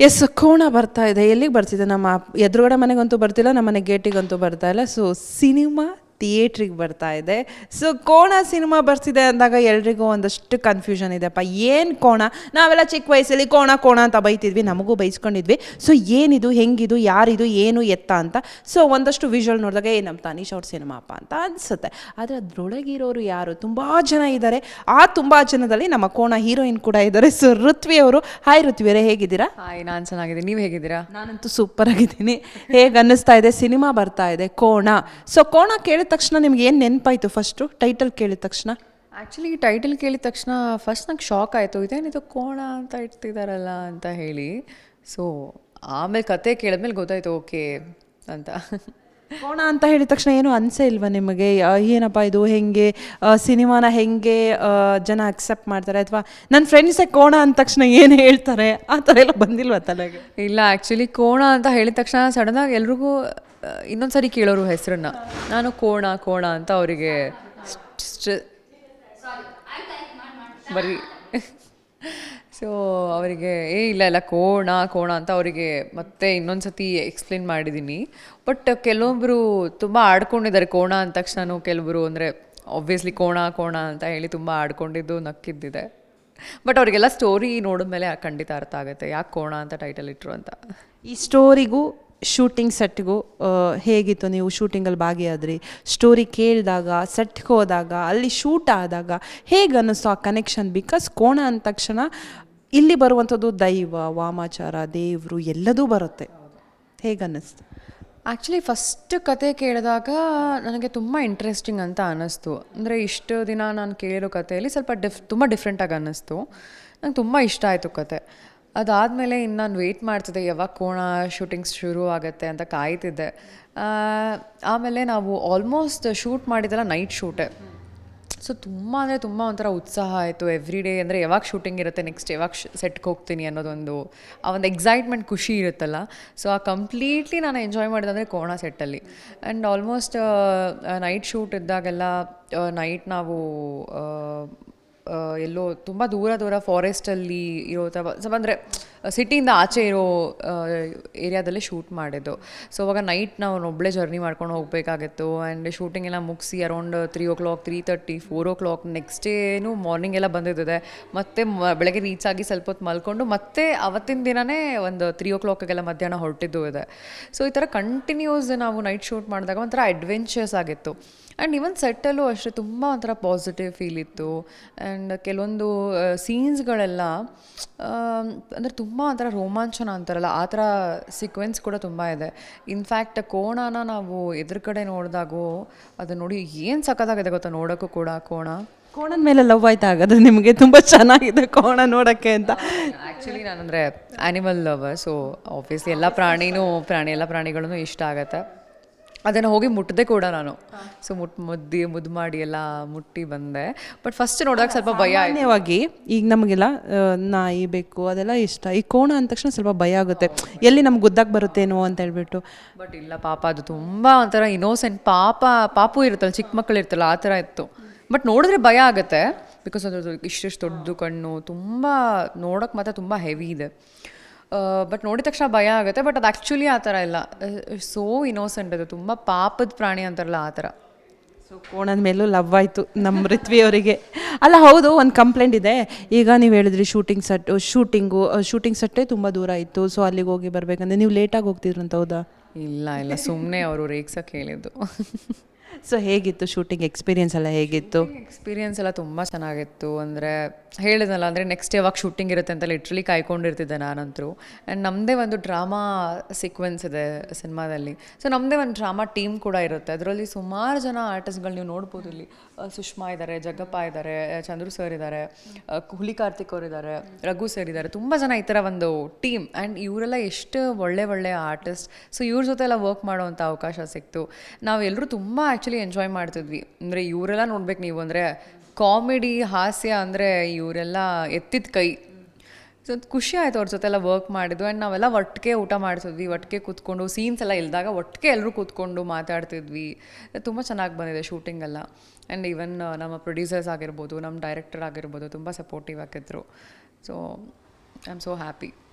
S, ಕೋಣ ಬರ್ತಾ ಇದೆ. ಎಲ್ಲಿಗೆ ಬರ್ತಿದೆ? ನಮ್ಮ ಎದುರುಗಡೆ ಮನೆಗಂತೂ ಬರ್ತಿಲ್ಲ, ನಮ್ಮ ಮನೆ ಗೇಟಿಗಂತೂ ಬರ್ತಾ ಇಲ್ಲ. ಸೊ ಸಿನಿಮಾ ಥಿಯೇಟ್ರಿಗೆ ಬರ್ತಾ ಇದೆ. ಸೊ ಕೋಣ ಸಿನಿಮಾ ಬರ್ತಿದೆ ಅಂದಾಗ ಎಲ್ರಿಗೂ ಒಂದಷ್ಟು ಕನ್ಫ್ಯೂಷನ್ ಇದೆಪ್ಪ ಏನು ಕೋಣ? ನಾವೆಲ್ಲ ಚಿಕ್ಕ ವಯಸ್ಸಲ್ಲಿ ಕೋಣ ಕೋಣ ಅಂತ ಬೈತಿದ್ವಿ ನಮಗೂ ಬೈಸ್ಕೊಂಡಿದ್ವಿ. ಸೊ ಏನಿದು ಹೆಂಗಿದು ಯಾರಿದು ಏನು ಎತ್ತ ಅಂತ. ಸೊ ಒಂದಷ್ಟು ವಿಷುವಲ್ ನೋಡಿದಾಗ ಏ ನಮ್ಮ ತಾನೀಶ್ ಅವ್ರ ಸಿನಿಮಾ ಅಪ್ಪ ಅಂತ ಅನಿಸುತ್ತೆ. ಆದರೆ ಅದ್ರೊಳಗಿರೋರು ಯಾರು? ತುಂಬ ಜನ ಇದ್ದಾರೆ ಆ ತುಂಬ ಜನದಲ್ಲಿ ನಮ್ಮ ಕೋಣ ಹೀರೋಯಿನ್ ಕೂಡ ಇದ್ದಾರೆ ಸೊ ಋತ್ವಿ ಅವರು. ಹಾಯ್ ಋತ್ವಿಯರೇ ಹೇಗಿದ್ದೀರಾ? ಹಾಯ್ ನಾನು ಚೆನ್ನಾಗಿದ್ದೀನಿ. ನೀವು ಹೇಗಿದ್ದೀರಾ? ನಾನಂತೂ ಸೂಪರ್ ಆಗಿದ್ದೀನಿ. ಹೇಗೆ ಅನ್ನಿಸ್ತಾ ಇದೆ? ಸಿನಿಮಾ ಬರ್ತಾ ಇದೆ ಕೋಣ. ಸೊ ಕೋಣ ಕೇಳಿದ ತಕ್ಷಣ ನಿಮ್ಗೆ ಏನು ನೆನಪಾಯಿತು ಫಸ್ಟು ಟೈಟಲ್ ಕೇಳಿದ ತಕ್ಷಣ? ಆ್ಯಕ್ಚುಲಿ ಟೈಟಲ್ ಕೇಳಿದ ತಕ್ಷಣ ಫಸ್ಟ್ ನಂಗೆ ಶಾಕ್ ಆಯಿತು. ಇದೇನಿದು ಕೋಣ ಅಂತ ಇಡ್ತಿದಾರಲ್ಲ ಅಂತ ಹೇಳಿ. ಸೊ ಆಮೇಲೆ ಕತೆ ಕೇಳಿದ್ಮೇಲೆ ಗೊತ್ತಾಯ್ತು ಓಕೆ ಅಂತ. ಕೋಣ ಅಂತ ಹೇಳಿದ ತಕ್ಷಣ ಏನು ಅನಿಸೇ ಇಲ್ವಾ ನಿಮಗೆ? ಏನಪ್ಪ ಇದು? ಹೆಂಗೆ? ಸಿನಿಮಾನ ಹೆಂಗೆ ಜನ ಅಕ್ಸೆಪ್ಟ್ ಮಾಡ್ತಾರೆ? ಅಥವಾ ನನ್ನ ಫ್ರೆಂಡ್ಸೇ ಕೋಣ ಅಂದ ತಕ್ಷಣ ಏನು ಹೇಳ್ತಾರೆ? ಆ ಥರ ಎಲ್ಲ ಬಂದಿಲ್ವಾ ತಲೆಗೆ? ಇಲ್ಲ ಆ್ಯಕ್ಚುಲಿ ಕೋಣ ಅಂತ ಹೇಳಿದ ತಕ್ಷಣ ಸಡನ್ನಾಗಿ ಎಲ್ರಿಗೂ ಇನ್ನೊಂದು ಸರಿ ಕೇಳೋರು ಹೆಸರನ್ನ. ನಾನು ಕೋಣ ಕೋಣ ಅಂತ ಅವರಿಗೆ ಬರೀ ಸೊ ಅವರಿಗೆ, ಏ, ಇಲ್ಲ ಇಲ್ಲ, ಕೋಣ ಕೋಣ ಅಂತ ಅವರಿಗೆ ಮತ್ತೆ ಇನ್ನೊಂದು ಸತಿ ಎಕ್ಸ್ಪ್ಲೇನ್ ಮಾಡಿದ್ದೀನಿ ಬಟ್ ಕೆಲವೊಬ್ಬರು ತುಂಬ ಆಡ್ಕೊಂಡಿದ್ದಾರೆ ಕೋಣ ಅಂದ ತಕ್ಷಣ ಕೆಲವರು ಅಂದರೆ ಆಬ್ವಿಯಸ್ಲಿ ಕೋಣ ಕೋಣ ಅಂತ ಹೇಳಿ ತುಂಬ ಆಡ್ಕೊಂಡಿದ್ದು, ನಕ್ಕಿದ್ದಿದೆ. ಬಟ್ ಅವರಿಗೆಲ್ಲ ಸ್ಟೋರಿ ನೋಡಿದ್ಮೇಲೆ ಖಂಡಿತ ಅರ್ಥ ಆಗುತ್ತೆ. ಯಾಕೆ ಕೋಣ ಅಂತ ಟೈಟಲ್ ಇಟ್ಟರು ಅಂತ. ಈ ಸ್ಟೋರಿಗೂ ಶೂಟಿಂಗ್ ಸೆಟ್ಗೂ ಹೇಗಿತ್ತು ನೀವು ಶೂಟಿಂಗಲ್ಲಿ ಭಾಗಿಯಾದ್ರಿ? ಸ್ಟೋರಿ ಕೇಳಿದಾಗ ಸೆಟ್ಗೆ ಹೋದಾಗ, ಅಲ್ಲಿ ಶೂಟ್ ಆದಾಗ ಹೇಗೆ ಅನ್ನಿಸ್ತು ಆ ಕನೆಕ್ಷನ್ ಬಿಕಾಸ್ ಕೋಣ ಅಂದ ತಕ್ಷಣ ಇಲ್ಲಿ ಬರುವಂಥದ್ದು ದೈವ, ವಾಮಾಚಾರ, ದೇವರು ಎಲ್ಲದೂ ಬರುತ್ತೆ. ಹೇಗೆ ಅನ್ನಿಸ್ತು? ಆ್ಯಕ್ಚುಲಿ ಫಸ್ಟ್ ಕತೆ ಕೇಳಿದಾಗ ನನಗೆ ತುಂಬ ಇಂಟ್ರೆಸ್ಟಿಂಗ್ ಅಂತ ಅನ್ನಿಸ್ತು. ಅಂದರೆ ಇಷ್ಟು ದಿನ ನಾನು ಕೇಳಿರೋ ಕಥೆಯಲ್ಲಿ ಸ್ವಲ್ಪ ಡಿಫ್ ತುಂಬ ಡಿಫ್ರೆಂಟಾಗಿ ಅನ್ನಿಸ್ತು. ನಂಗೆ ತುಂಬ ಇಷ್ಟ ಆಯಿತು ಕತೆ. ಅದಾದಮೇಲೆ ಇನ್ನು ನಾನು ವೆಯ್ಟ್ ಮಾಡ್ತಿದ್ದೆ, ಯಾವಾಗ ಕೋಣ ಶೂಟಿಂಗ್ಸ್ ಶುರು ಆಗುತ್ತೆ ಅಂತ ಕಾಯ್ತಿದ್ದೆ. ಆಮೇಲೆ ನಾವು ಆಲ್ಮೋಸ್ಟ್ ಶೂಟ್ ಮಾಡಿದ್ದೆಲ್ಲ ನೈಟ್ ಶೂಟೇ ಸೊ ತುಂಬ ಅಂದರೆ ತುಂಬ ಒಂಥರ ಉತ್ಸಾಹ ಆಯಿತು. ಎವ್ರಿ ಡೇ ಅಂದರೆ ಯಾವಾಗ ಶೂಟಿಂಗ್ ಇರುತ್ತೆ ನೆಕ್ಸ್ಟ್ ಯಾವಾಗ ಸೆಟ್ಗೆ ಹೋಗ್ತೀನಿ ಅನ್ನೋದೊಂದು, ಆ ಒಂದು ಎಕ್ಸೈಟ್ಮೆಂಟ್ ಖುಷಿ ಇರುತ್ತಲ್ಲ. ಸೊ ಆ ಕಂಪ್ಲೀಟ್ಲಿ ನಾನು ಎಂಜಾಯ್ ಮಾಡಿದಂದರೆ ಕೋಣ ಸೆಟ್ಟಲ್ಲಿ ಆ್ಯಂಡ್ ಆಲ್ಮೋಸ್ಟ್ ನೈಟ್ ಶೂಟ್ ಇದ್ದಾಗೆಲ್ಲ ನೈಟ್ ನಾವು ಎಲ್ಲೋ ತುಂಬ ದೂರ ದೂರ ಫಾರೆಸ್ಟಲ್ಲಿ ಇರೋ ಥರ ಸ್ವಲ್ಪ ಅಂದರೆ ಸಿಟಿಯಿಂದ ಆಚೆ ಇರೋ ಏರಿಯಾದಲ್ಲೇ ಶೂಟ್ ಮಾಡಿದ್ದು. ಸೊ ಅವಾಗ ನೈಟ್ ನಾವು ಒಬ್ಬಳೇ ಜರ್ನಿ ಮಾಡ್ಕೊಂಡು ಹೋಗಬೇಕಾಗಿತ್ತು. ಆ್ಯಂಡ್ ಶೂಟಿಂಗ್ ಎಲ್ಲ ಮುಗಿಸಿ around three o'clock three thirty four o'clock next ಡೇನು morning ಎಲ್ಲ ಬಂದಿದ್ದಿದೆ. ಮತ್ತೆ ಬೆಳಗ್ಗೆ ರೀಚ್ ಆಗಿ ಸ್ವಲ್ಪ ಹೊತ್ತು ಮಲ್ಕೊಂಡು ಮತ್ತೆ ಅವತ್ತಿನ ದಿನವೇ ಒಂದು ತ್ರೀ ಓ ಕ್ಲಾಕಿಗೆಲ್ಲ ಮಧ್ಯಾಹ್ನ ಹೊರಟಿದ್ದು ಇದೆ. ಸೊ ಈ ಥರ ಕಂಟಿನ್ಯೂಸ್ ನಾವು ನೈಟ್ ಶೂಟ್ ಮಾಡಿದಾಗ ಒಂಥರ ಅಡ್ವೆಂಚರ್ಸ್ ಆಗಿತ್ತು. ಆ್ಯಂಡ್ ಇವನ್ ಸೆಟ್ಟಲ್ಲೂ ಅಷ್ಟೇ ತುಂಬ ಒಂಥರ ಪಾಸಿಟಿವ್ ಫೀಲ್ ಇತ್ತು. ಆ್ಯಂಡ್ ಕೆಲವೊಂದು ಸೀನ್ಸ್ಗಳೆಲ್ಲ ಅಂದರೆ ತುಂಬ ಒಂಥರ ರೋಮಾಂಚನ ಅಂತಾರಲ್ಲ ಆ ಥರ ಸೀಕ್ವೆನ್ಸ್ ಕೂಡ ತುಂಬ ಇದೆ. ಇನ್ಫ್ಯಾಕ್ಟ್ ಕೋಣನ ನಾವು ಎದುರು ಕಡೆ ನೋಡಿದಾಗೂ ಅದು ನೋಡಿ ಏನು ಸಖತ್ತಾಗಿದೆ ಗೊತ್ತಾ ನೋಡೋಕ್ಕೂ ಕೂಡ ಕೋಣ. ಕೋಣದ ಮೇಲೆ ಲವ್ ಆಯ್ತಾ ಹಾಗಾದ್ರೆ ನಿಮಗೆ ತುಂಬ ಚೆನ್ನಾಗಿದೆ ಕೋಣ ನೋಡೋಕ್ಕೆ ಅಂತ. ಆ್ಯಕ್ಚುಲಿ ನಾನಂದರೆ ಆ್ಯನಿಮಲ್ ಲವರ್ ಸೊ ಆಬ್ವಿಯಸ್ಲಿ ಎಲ್ಲ ಪ್ರಾಣಿನೂ ಪ್ರಾಣಿ ಎಲ್ಲ ಪ್ರಾಣಿಗಳೂ ಇಷ್ಟ ಆಗತ್ತೆ. ಅದನ್ನು ಹೋಗಿ ಮುಟ್ಟದೆ ಕೂಡ ನಾನು. ಸೊ ಮುಟ್ ಮುದ್ದಿ ಮುದ್ದು ಮಾಡಿ ಎಲ್ಲ ಮುಟ್ಟಿ ಬಂದೆ. ಬಟ್ ಫಸ್ಟ್ ನೋಡಿದಾಗ ಸ್ವಲ್ಪ ಭಯ ಸಾಮಾನ್ಯವಾಗಿ ಈಗ ನಮಗೆಲ್ಲ ನಾಯಿ ಬೇಕು ಅದೆಲ್ಲ ಇಷ್ಟ. ಈ ಕೋಣ ಅಂದ ತಕ್ಷಣ ಸ್ವಲ್ಪ ಭಯ ಆಗುತ್ತೆ. ಎಲ್ಲಿ ನಮ್ಗೆ ಗುದ್ದಾಗಿ ಬರುತ್ತೇನೋ ಅಂತ ಹೇಳ್ಬಿಟ್ಟು. ಬಟ್ ಇಲ್ಲ ಪಾಪ ಅದು ತುಂಬ ಒಂಥರ ಇನೋಸೆಂಟ್ ಪಾಪ ಪಾಪು ಇರುತ್ತಲ್ಲ ಚಿಕ್ಕ ಮಕ್ಕಳು ಇರ್ತಲ್ಲ ಆ ಥರ ಇತ್ತು. ಬಟ್ ನೋಡಿದ್ರೆ ಭಯ ಆಗುತ್ತೆ. ಬಿಕಾಸ್ ಅದ್ರದ್ದು ಇಷ್ಟಿಷ್ಟು ದೊಡ್ಡದು ಕಣ್ಣು ತುಂಬ ನೋಡೋಕೆ ಮಾತ್ರ ತುಂಬ ಹೆವಿ ಇದೆ. ಬಟ್ ನೋಡಿದ ತಕ್ಷಣ ಭಯ ಆಗುತ್ತೆ ಬಟ್ ಅದು ಆ್ಯಕ್ಚುಲಿ ಆ ಥರ ಇಲ್ಲ. ಸೋ ಇನೋಸೆಂಟ್ ಅದು. ತುಂಬ ಪಾಪದ ಪ್ರಾಣಿ ಅಂತಾರಲ್ಲ ಆ ಥರ. ಸೊ ಕೋಣದ ಮೇಲೂ ಲವ್ ಆಯಿತು ನಮ್ಮ ಋತ್ವಿ ಅವರಿಗೆ. ಅಲ್ಲ ಹೌದು ಒಂದು ಕಂಪ್ಲೇಂಟ್ ಇದೆ. ಈಗ ನೀವು ಹೇಳಿದ್ರಿ ಶೂಟಿಂಗ್ ಸೆಟ್ ಶೂಟಿಂಗು ಶೂಟಿಂಗ್ ಸೆಟ್ಟೇ ತುಂಬ ದೂರ ಇತ್ತು. ಸೊ ಅಲ್ಲಿಗೆ ಹೋಗಿ ಬರಬೇಕಂದ್ರೆ ನೀವು ಲೇಟಾಗಿ ಹೋಗ್ತಿದ್ರಂತ ಹೌದಾ? ಇಲ್ಲ ಇಲ್ಲ. ಸುಮ್ಮನೆ ಅವರು ರೇಗ್ಸಕ್ಕೆ ಹೇಳಿದ್ದು ಸೊ ಹೇಗಿತ್ತು ಶೂಟಿಂಗ್ ಎಕ್ಸ್ಪೀರಿಯನ್ಸ್ ಎಲ್ಲ ಹೇಗಿತ್ತು? ಎಕ್ಸ್ಪೀರಿಯನ್ಸ್ ಎಲ್ಲ ತುಂಬ ಚೆನ್ನಾಗಿತ್ತು. ಅಂದರೆ ಹೇಳಿದ್ನಲ್ಲ, ಅಂದರೆ ನೆಕ್ಸ್ಟ್ ಯಾವಾಗ ಶೂಟಿಂಗ್ ಇರುತ್ತೆ ಅಂತ ಲಿಟ್ರಲಿ ಕಾಯ್ಕೊಂಡಿರ್ತಿದ್ದೆ ನಾನಂತರೂ ಆ್ಯಂಡ್ ನಮ್ಮದೇ ಒಂದು ಡ್ರಾಮಾ ಸೀಕ್ವೆನ್ಸ್ ಇದೆ ಸಿನಿಮಾದಲ್ಲಿ ಸೊ ನಮ್ಮದೇ ಒಂದು ಡ್ರಾಮಾ ಟೀಮ್ ಕೂಡ ಇರುತ್ತೆ. ಅದರಲ್ಲಿ ಸುಮಾರು ಜನ ಆರ್ಟಿಸ್ಟ್ಗಳು ನೀವು ನೋಡ್ಬೋದು ಇಲ್ಲಿ. ಸುಷ್ಮಾ ಇದ್ದಾರೆ ಜಗ್ಗಪ್ಪ ಇದ್ದಾರೆ ಚಂದ್ರು ಸರ್ ಇದ್ದಾರೆ ಹುಲಿ ಕಾರ್ತಿಕ್ ಅವ್ರು ಇದ್ದಾರೆ ರಘು ಸರ್ ಇದ್ದಾರೆ ತುಂಬ ಜನ ಈ ಥರ ಒಂದು ಟೀಮ್ ಆ್ಯಂಡ್ ಇವರೆಲ್ಲ ಎಷ್ಟು ಒಳ್ಳೆ ಒಳ್ಳೆ ಆರ್ಟಿಸ್ಟ್ ಸೊ ಇವ್ರ ಜೊತೆ ಎಲ್ಲ ವರ್ಕ್ ಮಾಡುವಂಥ ಅವಕಾಶ ಸಿಕ್ತು. ನಾವೆಲ್ಲರೂ ತುಂಬ ಆ್ಯಕ್ಚುಲಿ ಎಂಜಾಯ್ ಮಾಡ್ತಿದ್ವಿ. ಅಂದರೆ ಇವರೆಲ್ಲ ನೋಡ್ಬೇಕು ನೀವು. ಅಂದರೆ ಕಾಮಿಡಿ ಹಾಸ್ಯ ಅಂದರೆ ಇವರೆಲ್ಲ ಎತ್ತಿದ ಕೈ. ಸೊ ಖುಷಿ ಆಯಿತು ಅವ್ರ ಜೊತೆ ಎಲ್ಲ ವರ್ಕ್ ಮಾಡಿದ್ದು. ಆ್ಯಂಡ್ ನಾವೆಲ್ಲ ಒಟ್ಟಿಗೆ ಊಟ ಮಾಡ್ತಿದ್ವಿ. ಒಟ್ಟಿಗೆ ಕೂತ್ಕೊಂಡು ಸೀನ್ಸ್ ಎಲ್ಲ ಇಲ್ದಾಗ ಒಟ್ಟಿಗೆ ಎಲ್ಲರೂ ಕೂತ್ಕೊಂಡು ಮಾತಾಡ್ತಿದ್ವಿ. ತುಂಬ ಚೆನ್ನಾಗಿ ಬಂದಿದೆ ಶೂಟಿಂಗೆಲ್ಲ ಆ್ಯಂಡ್ ಈವನ್ ನಮ್ಮ ಪ್ರೊಡ್ಯೂಸರ್ಸ್ ಆಗಿರ್ಬೋದು, ನಮ್ಮ ಡೈರೆಕ್ಟರ್ ಆಗಿರ್ಬೋದು, ತುಂಬ ಸಪೋರ್ಟಿವ್ ಆಗಿದ್ರು so I am so happy